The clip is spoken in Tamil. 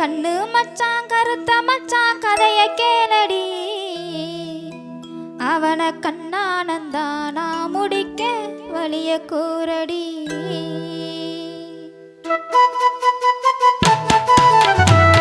கண்ணு மச்சான் கருத்த மச்சான் கதைய கேளடி அவனை கண்ணானந்தா நான் முடிக்க வழிய கூறடி Thank you.